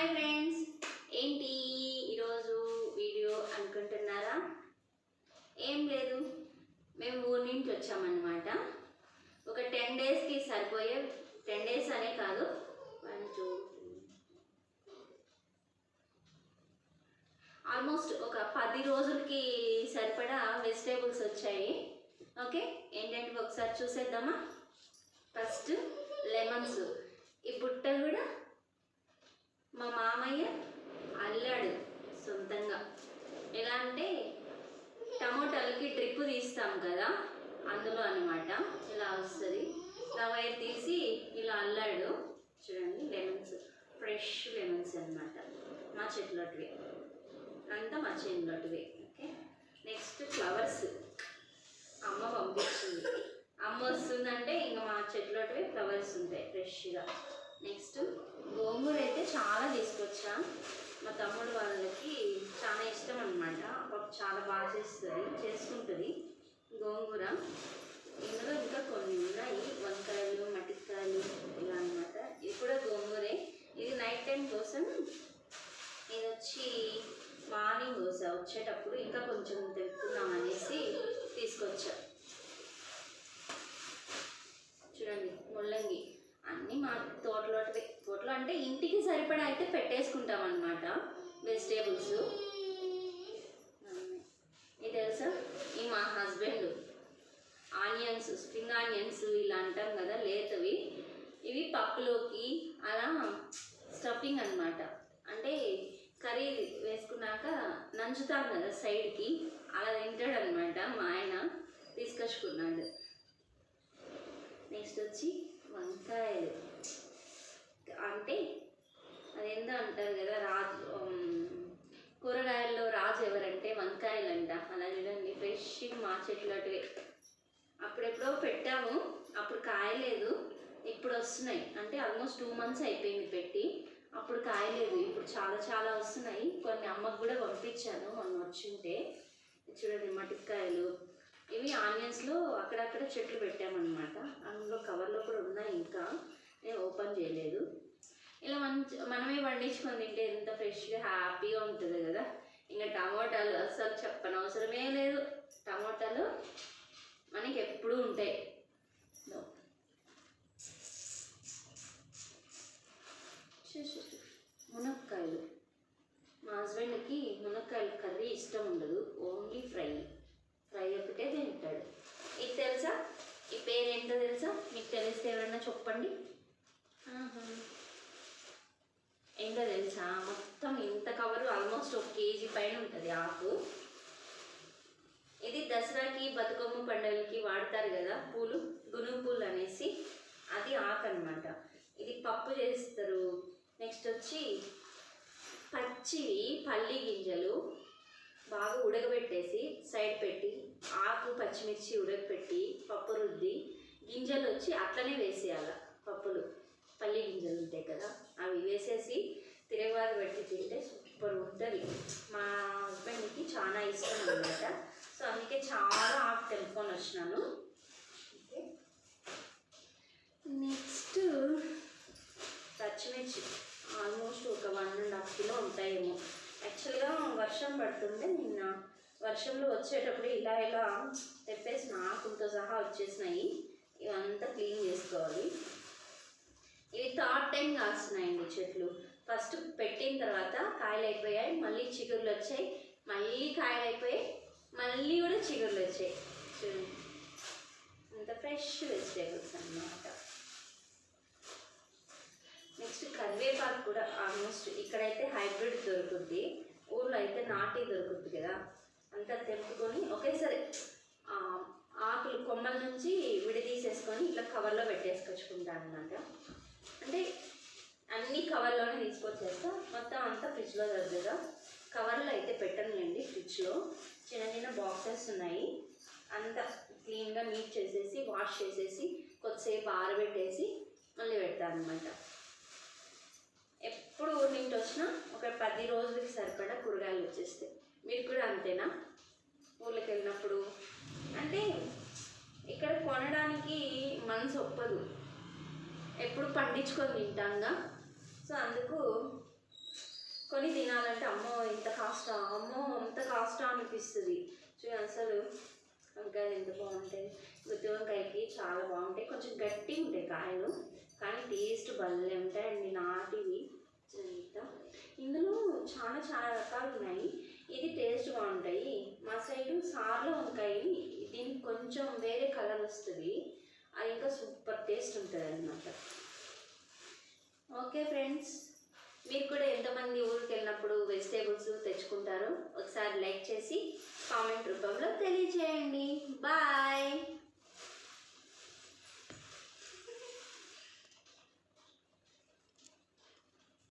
Hi friends. ఏంటి ఈరోజు video అనుకుంటున్నారా? ఏం లేదు. మేము ఊరి నుంచి వచ్చామన్నమాట. ఒక టెన్ డేస్కి సరిపోయే టెన్ డేస్ అనే కాదు. వన్ టూ ఆల్మోస్ట్ ఒక పది రోజులకి సరిపడా వెజిటేబుల్స్ వచ్చాయి. ఓకే? ఏంటంటే ఒకసారి చూసేద్దామా? First lemons. ఈ బుట్ట కూడా మా మామయ్య అల్లాడు సొంతంగా. ఎలా అంటే టమోటాలకి డ్రిప్ తీస్తాం కదా అందులో అనమాట ఇలా వస్తుంది? ఇలా వైర్ తీసి ఇలా అల్లాడు. చూడండి లెమన్స్ ఫ్రెష్ లెమన్స్ అన్నమాట. మా చెట్లోటివి. అంతా మా చేనులోటివి. ఓకే? Next flowers. అమ్మ పంపించింది అమ్మ వస్తుందంటే ఇంకా మా చెట్లోటివి ఫ్లవర్స్ ఉంటాయి ఫ్రెష్గా. నెక్స్ట్ గోంగూర అయితే చాలా తీసుకొచ్చా. మా తమ్ముడు వాళ్ళకి చాలా ఇష్టం అనమాట చాలా బాగా చేస్తుంది చేసుకుంటుంది గోంగూర. ఇందులో ఇంకా కొన్ని ఉన్నాయి. వంకాయలు మటికాయలు ఇలా అనమాట ఇది కూడా గోంగూరే. ఇది నైట్ టైం కోసం ఇది వచ్చి మార్నింగ్ దోశ. వచ్చేటప్పుడు ఇంకా కొంచెం తెప్పుకుందాం అనేసి తీసుకొచ్చా చూడండి ముల్లంగి అన్నీ మా తోటలోటివి అంటే ఇంటికి సరిపడా అయితే పెట్టేసుకుంటాం అనమాట వెజిటేబుల్స్. ఇది తెలుసా? ఈ మా హస్బెండ్. ఆనియన్స్ స్ప్రింగ్ ఆనియన్స్ ఇలా అంటాం కదా లేతవి. ఇవి పప్పులోకి అలా స్టఫింగ్ అన్నమాట. అంటే కర్రీ వేసుకున్నాక నంచుతాం కదా సైడ్కి అలా తింటాడు అనమాట మా ఆయన తీసుకొచ్చుకున్నాడు. నెక్స్ట్ వచ్చి వంకాయలు అంటే అదేందో అంటారు కదా రాజు ఉమ్, కూరగాయల్లో రాజు ఎవరంటే వంకాయలు అంట అలా చూడండి ఫ్రెష్ మా చెట్లటివే అప్పుడెప్పుడో పెట్టాము అప్పుడు కాయలేదు ఇప్పుడు వస్తున్నాయి. అంటే ఆల్మోస్ట్ టూ మంత్స్ అయిపోయింది పెట్టి అప్పుడు కాయలేదు ఇప్పుడు చాలా చాలా వస్తున్నాయి. కొన్ని అమ్మకు కూడా పంపించాను మొన్న వచ్చింటే. చూడండి మటికాయలు ఇవి ఆనియన్స్లో అక్కడక్కడ చెట్లు పెట్టామన్నమాట. అందులో కవర్లో కూడా ఉన్నాయి ఇంకా. నేను ఓపెన్ చేయలేదు. ఇలా మంచి మనమే పండించుకొని తింటే ఎంత ఫ్రెష్గా హ్యాపీగా ఉంటుంది కదా. ఇంకా టమాటాలు అసలు చెప్పనవసరమే లేదు. టమాటాలు మనకి ఎప్పుడూ ఉంటాయి. మునక్కాయలు. మా హస్బెండ్కి మునక్కాయలు కర్రీ ఇష్టం ఉండదు ఓన్లీ ఫ్రై ఫ్రై ఒకటే తింటాడు ఇది తెలుసా ఈ పేరు ఏంటో తెలుసా మీకు తెలిస్తే ఎవరన్నా చెప్పండి ఆహా. ఏంటో తెలుసా మొత్తం ఇంత కవర్ ఆల్మోస్ట్ ఒక కేజీ పైన ఉంటుంది ఆకు. ఇది దసరాకి బతుకమ్మ పండుగలకి వాడతారు కదా పూలు గునుగు పూలు అనేసి. అది ఆకు అనమాట ఇది పప్పు చేస్తారు. నెక్స్ట్ వచ్చి పచ్చివి పల్లి గింజలు బాగా ఉడకబెట్టేసి సైడ్ పెట్టి ఆకు పచ్చిమిర్చి ఉడకపెట్టి పప్పు రుద్ది. గింజలు వచ్చి అట్లనే వేసేయాలి పప్పులు. పల్లి గింజలు ఉంటాయి కదా అవి వేసేసి తిరగబాదు పెట్టి తింటే సూపర్ ఉంటుంది. మా హస్బెండ్కి చాలా ఇష్టం అనమాట సో అందుకే చాలా ఆకు తెంపుకొని వచ్చినాను. నెక్స్ట్ పచ్చిమిర్చి. ఆల్మోస్ట్ ఒక వన్ అండ్ హాఫ్ కిలో ఉంటాయేమో. యాక్చువల్గా వర్షం పడుతుంటే నిన్న వర్షంలో వచ్చేటప్పుడు ఇలా ఇలా తెప్పేసిన ఆకులతో సహా వచ్చేసినాయి. ఇవంతా క్లీన్ చేసుకోవాలి. ఇవి థర్డ్ టైం కాస్తున్నాయండి చెట్లు. ఫస్ట్ పెట్టిన తర్వాత కాయలు అయిపోయాయి మళ్ళీ చిగుర్లు వచ్చాయి మళ్ళీ కాయలు అయిపోయాయి మళ్ళీ కూడా చిగుర్లు వచ్చాయి. చూడండి అంత ఫ్రెష్ వెజిటేబుల్స్ అన్నమాట. నెక్స్ట్ కరివేపాకు కూడా ఆల్మోస్ట్ ఇక్కడైతే హైబ్రిడ్ దొరుకుద్ది ఊర్లో అయితే నాటి దొరుకుద్ది కదా. అంతా తెంపుకొని ఒకేసారి ఆకులు కొమ్మల నుంచి విడదీసేసుకొని ఇట్లా కవర్లో పెట్టేసుకొచ్చుకుంటాను అనమాట అంటే అన్ని కవర్లోనే తీసుకొచ్చేస్తా. మొత్తం అంతా ఫ్రిడ్జ్లో దగ్గర కవర్లో అయితే పెట్టనులేండి ఫ్రిడ్జ్లో. చిన్న చిన్న బాక్సెస్ ఉన్నాయి. అంతా క్లీన్గా నీట్ చేసేసి వాష్ చేసేసి కొద్దిసేపు ఆరబెట్టేసి మళ్ళీ పెడతాను అనమాట ఎప్పుడు ఊరి వచ్చినా ఒక పది రోజులకి సరిపడా కూరగాయలు వచ్చేస్తాయి. మీరు కూడా అంతేనా? ఊళ్ళకి వెళ్ళినప్పుడు అంటే ఇక్కడ కొనడానికి మనసు ఒప్పదు. ఎప్పుడు పండించుకొని తింటాంగా. సో అందుకు అంటే అమ్మో ఇంత కాస్టా అమ్మో అంత కాస్టా అనిపిస్తుంది. చూడండి అసలు వంకాయలు ఎంత బాగుంటాయి. గుత్తి వంకాయకి చాలా బాగుంటాయి. కొంచెం గట్టి ఉంటాయి కాయలు కానీ టేస్ట్ భలే ఉంటాయండి నాటివి. ఇంత. ఇందులో చాలా చాలా రకాలు ఉన్నాయి ఇది టేస్ట్ బాగుంటాయి. మా సైడు సార్లో వంకాయ దీనికి కొంచెం వేరే కలర్ వస్తుంది. అది ఇంకా సూపర్ టేస్ట్ ఉంటుంది అన్నమాట ఓకే ఫ్రెండ్స్ మీరు కూడా ఎంతమంది ఊరికి వెళ్ళినప్పుడు వెజిటేబుల్స్ తెచ్చుకుంటారో ఒకసారి లైక్ చేసి కామెంట్ రూపంలో తెలియజేయండి. బాయ్!